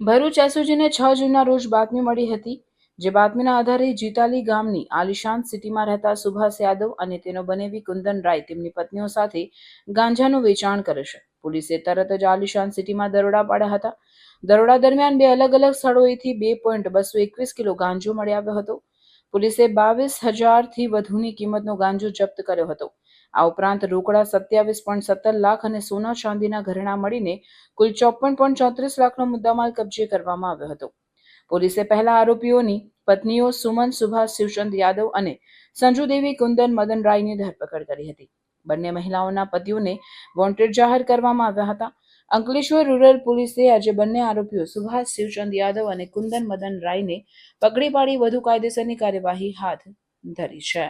ભરૂચ એસઓજીને છ જૂનના રોજ બાતમી મળી હતી, જે બાતમીના આધારે જીતાલી ગામની આલિશાન સિટીમાં રહેતા સુભાષ યાદવ અને તેનો બનેવી કુંદન રાય તેમની પત્નીઓ સાથે ગાંજાનું વેચાણ કરે છે. પોલીસે તરત જ આલિશાન સિટીમાં દરોડા પાડ્યા હતા. દરોડા દરમિયાન બે અલગ અલગ સ્થળોએથી બે પોઈન્ટ બસો એકવીસ કિલો ગાંજો મળી આવ્યો હતો. પોલીસે બાવીસ હજારથી વધુની કિંમતનો ગાંજો જપ્ત કર્યો હતો. આ ઉપરાંત રોકડા સત્યાવીસ પોઈન્ટ સત્તર લાખ અને સોના ચાંદીના ઘરેણા મળીને કુલ ચોપન પોઈન્ટ ચોત્રીસ લાખનો મુદ્દામાલ કબજે કરવામાં આવ્યો હતો. પોલીસે પહેલા આરોપીઓની પત્નીઓ સુમન, સુભાષ, શિવચંદ યાદવ અને સંજુદેવી, કુંદન, મદન રાયની ધરપકડ કરી હતી. બંને મહિલાઓના પતિઓને વોન્ટેડ જાહેર કરવામાં આવ્યા હતા. અંકલેશ્વર રૂરલ પોલીસે આજે બંને આરોપીઓ સુભાષ શિવચંદ યાદવ અને કુંદન મદન રાયને પકડી પાડી વધુ કાયદેસરની કાર્યવાહી હાથ ધરી છે.